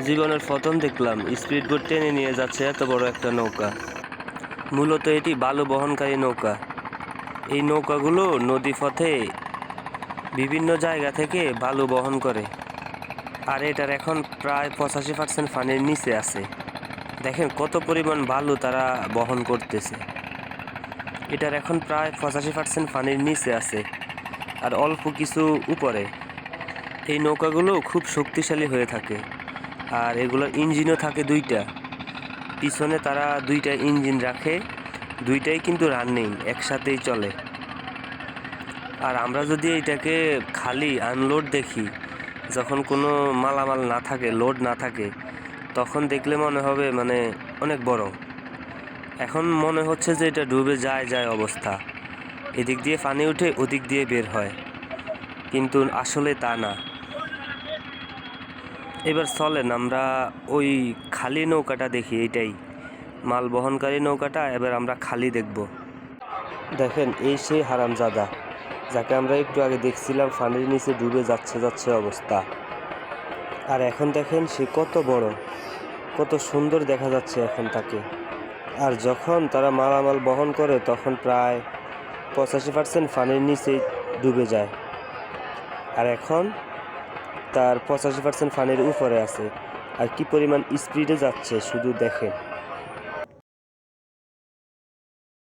জীবনের প্রথম দেখলাম। স্পিড বোট টেনে নিয়ে যাচ্ছে এত বড় একটা নৌকা। মূলত এটি বালু বহনকারী নৌকা। এই নৌকাগুলো নদী পথে বিভিন্ন জায়গা থেকে বালু বহন করে। আর এটার এখন প্রায় পঁচাশি পার্সেন্ট পানির নিচে আছে। দেখেন কত পরিমাণ বালু তারা বহন করতেছে। এটার এখন প্রায় পঁচাশি পার্সেন্ট পানির নিচে আছে। আর অল্প কিছু উপরে। এই নৌকাগুলো খুব শক্তিশালী হয়ে থাকে। আর এগুলোর ইঞ্জিনও থাকে দুইটা। পিছনে তারা দুইটা ইঞ্জিন রাখে, দুইটাই কিন্তু রানিং একসাথেই চলে। আর আমরা যদি এটাকে খালি আনলোড দেখি, যখন কোনো মালামাল না থাকে লোড না থাকে, তখন দেখলে মনে হবে মানে অনেক বড়। এখন মনে হচ্ছে যে এটা ডুবে যায় যায় অবস্থা। এদিক দিয়ে পানি উঠে, ওদিক দিয়ে বের হয়। কিন্তু আসলে তা না। এবার চলেন, আমরা ওই খালি নৌকাটা দেখি, এইটাই। মাল বহনকারী নৌকাটা, এবার আমরা খালি দেখব। দেখেন, এই সেই হারামজাদা যাকে আমরা একটু আগে দেখছিলাম পানির নিচে ডুবে যাচ্ছে যাচ্ছে অবস্থা। আর এখন দেখেন, সে কত বড়, কত সুন্দর দেখা যাচ্ছে এখন তাকে। আর যখন তারা মালামাল বহন করে, তখন প্রায় পঁচাশি পার্সেন্ট পানির নিচেই ডুবে যায়। আর এখন তার পঁচাশি পার্সেন্ট ফানের উপরে আছে। আর কি পরিমাণ স্পিডে যাচ্ছে শুধু দেখেন।